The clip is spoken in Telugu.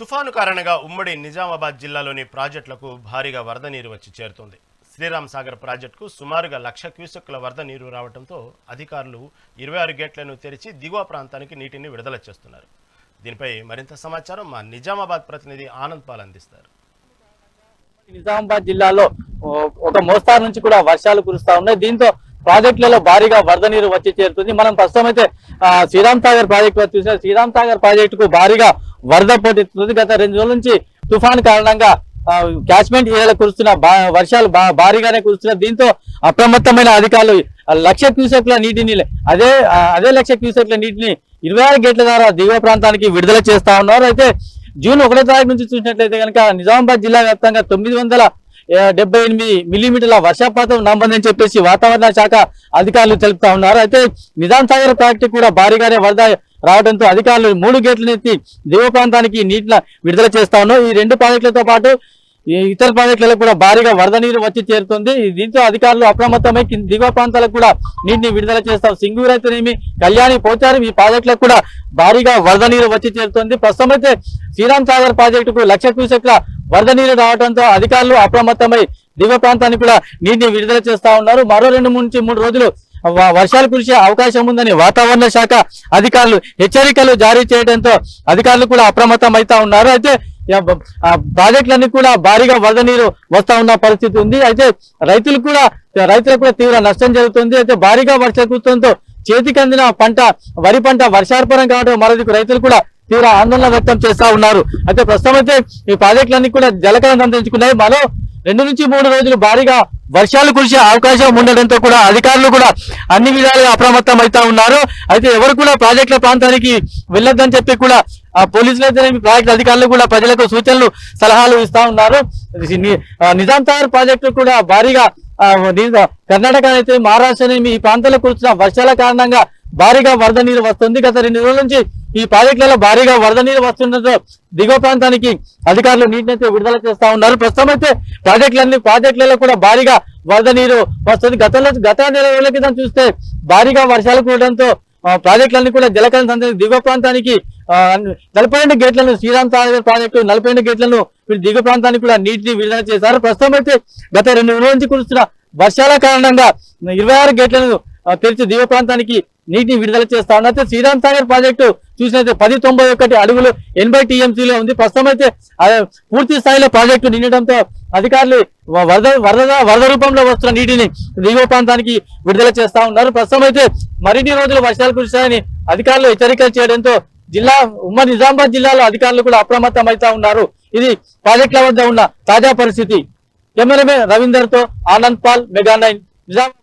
తుఫాను కారణంగా ఉమ్మడి నిజామాబాద్ జిల్లాలోని ప్రాజెక్టులకు భారీగా వరద నీరు వచ్చి చేరుతుంది. శ్రీరామ్ సాగర్ ప్రాజెక్టుకు సుమారుగా లక్ష క్యూసెక్కుల వరద నీరు రావడంతో అధికారులు ఇరవై ఆరు గేట్లను తెరిచి దిగువ ప్రాంతానికి నీటిని విడుదల చేస్తున్నారు. దీనిపై మరింత సమాచారం మా నిజామాబాద్ ప్రతినిధి ఆనంద్ పాల్ అందిస్తారు. నిజామాబాద్ జిల్లాలో ఒక మోస్తారు నుంచి కూడా వర్షాలు కురుస్తా ఉన్నాయి. దీంతో ప్రాజెక్టులలో భారీగా వరద నీరు వచ్చి చేరుతుంది. మనం ప్రస్తుతం అయితే శ్రీరామ్ సాగర్ ప్రాజెక్టు వద్ద శ్రీరామ్ సాగర్ ప్రాజెక్టుకు భారీగా వరద పోటెత్తుతుంది. గత రెండు రోజుల నుంచి తుఫాన్ కారణంగా క్యాచ్మెంట్ ఏరియాలో కురుస్తున్న బా- వర్షాలు భారీగానే కురుస్తున్న దీంతో అప్రమత్తమైన అధికారులు లక్ష క్యూసెక్ల నీటిని అదే అదే లక్ష క్యూసెక్ల నీటిని ఇరవై ఆరు గేట్ల ద్వారా దిగువ ప్రాంతానికి విడుదల చేస్తా ఉన్నారు. అయితే జూన్ ఒకటో తారీఖు నుంచి చూసినట్లయితే కనుక నిజామాబాద్ జిల్లా వ్యాప్తంగా తొమ్మిది వందల డెబ్బై ఎనిమిది మిల్లీమీటర్ల వర్షపాతం నమోదని చెప్పేసి వాతావరణ శాఖ అధికారులు తెలుపుతా ఉన్నారు. అయితే నిజాం సాగర్ ప్రాజెక్టు కూడా భారీగానే వరద రావడంతో అధికారులు మూడు గేట్లను ఎత్తి దిగువ ప్రాంతానికి నీటిని విడుదల చేస్తా ఉన్నారు. ఈ రెండు ప్రాజెక్టులతో పాటు ఇతర ప్రాజెక్టులకు కూడా భారీగా వరద నీరు వచ్చి చేరుతుంది. దీంతో అధికారులు అప్రమత్తమై దిగువ ప్రాంతాలకు కూడా నీటిని విడుదల చేస్తారు. సింగూరు అయితేనేమి కళ్యాణి పోచారం ఈ ప్రాజెక్టులకు కూడా భారీగా వరద నీరు వచ్చి చేరుతుంది. ప్రస్తుతం అయితే శ్రీరామ్ సాగర్ ప్రాజెక్టుకు లక్ష క్యూసెక్ల వరద నీరు రావడంతో అధికారులు అప్రమత్తమై దిగువ ప్రాంతానికి కూడా నీటిని విడుదల చేస్తా ఉన్నారు. మరో రెండు నుంచి మూడు రోజులు వర్షాలు కురిసే అవకాశం ఉందని వాతావరణ శాఖ అధికారులు హెచ్చరికలు జారీ చేయడంతో అధికారులు కూడా అప్రమత్తం అవుతా ఉన్నారు. అయితే ప్రాజెక్టులన్నీ కూడా భారీగా వరద నీరు వస్తా ఉన్న పరిస్థితి ఉంది. అయితే రైతులు కూడా రైతులకు కూడా తీవ్ర నష్టం జరుగుతుంది. అయితే భారీగా వర్ష చేతికి అందిన పంట వరి పంట వర్షార్పణం కావడం మరోదికు రైతులు కూడా తీవ్ర ఆందోళన వ్యక్తం చేస్తా ఉన్నారు. అయితే ప్రస్తుతం అయితే ఈ ప్రాజెక్టులన్నీ కూడా జలకరం సంతరించుకున్నాయి మరో రెండు నుంచి మూడు రోజులు భారీగా వర్షాలు కురిసే అవకాశం ఉండడంతో కూడా అధికారులు కూడా అన్ని విధాలుగా అప్రమత్తం అవుతా ఉన్నారు. అయితే ఎవరు కూడా ప్రాజెక్టుల ప్రాంతానికి వెళ్ళొద్దని చెప్పి కూడా ఆ పోలీసులు అయితే ప్రాజెక్టు అధికారులు కూడా ప్రజలకు సూచనలు సలహాలు ఇస్తా ఉన్నారు. నిజాం సాగర్ ప్రాజెక్టు కూడా భారీగా కర్ణాటక అయితే మహారాష్ట్ర ఈ ప్రాంతంలో కురుస్తున్న వర్షాల కారణంగా భారీగా వరద నీరు వస్తుంది. గత రెండు రోజుల నుంచి ఈ ప్రాజెక్టులలో భారీగా వరద నీరు వస్తుండటంతో దిగువ ప్రాంతానికి అధికారులు నీటిని అయితే విడుదల చేస్తా ఉన్నారు. ప్రస్తుతం అయితే ప్రాజెక్టులన్నీ ప్రాజెక్టులలో కూడా భారీగా వరద నీరు వస్తుంది. గతంలో గత నెల రోజుల క్రితం చూస్తే భారీగా వర్షాలు కూడడంతో ప్రాజెక్టులన్నీ కూడా జలకరణ దిగువ ప్రాంతానికి నలభై రెండు గేట్లను శ్రీరామ్ సాగర్ ప్రాజెక్టు నలభై రెండు గేట్లను వీళ్ళు దిగువ ప్రాంతానికి కూడా నీటిని విడుదల చేశారు. ప్రస్తుతం అయితే గత రెండు రోజుల నుంచి కురుస్తున్న వర్షాల కారణంగా ఇరవై ఆరు గేట్లను తెరిచి దిగు ప్రాంతానికి నీటిని విడుదల చేస్తా ఉన్నారు. శ్రీరామ్ సాగర్ ప్రాజెక్టు చూసినైతే పది తొంభై ఒకటి అడుగులు ఎనభై టీఎంసీలో ఉంది. ప్రస్తుతం అయితే పూర్తి స్థాయిలో ప్రాజెక్టు నిండడంతో అధికారులు వరద వరద వరద రూపంలో వస్తున్న నీటిని దిగువ ప్రాంతానికి విడుదల చేస్తా ఉన్నారు. ప్రస్తుతం అయితే మరిన్ని రోజులు వర్షాలు కురుస్తాయని అధికారులు హెచ్చరికలు చేయడంతో జిల్లా ఉమ్మడి నిజామాబాద్ జిల్లాలో అధికారులు కూడా అప్రమత్తం అవుతా ఉన్నారు. ఇది ప్రాజెక్టుల వద్ద ఉన్న తాజా పరిస్థితి. కెమెరామెన్ రవీందర్తో ఆనంద్ పాల్ మెగా నైన్ నిజామాబాద్.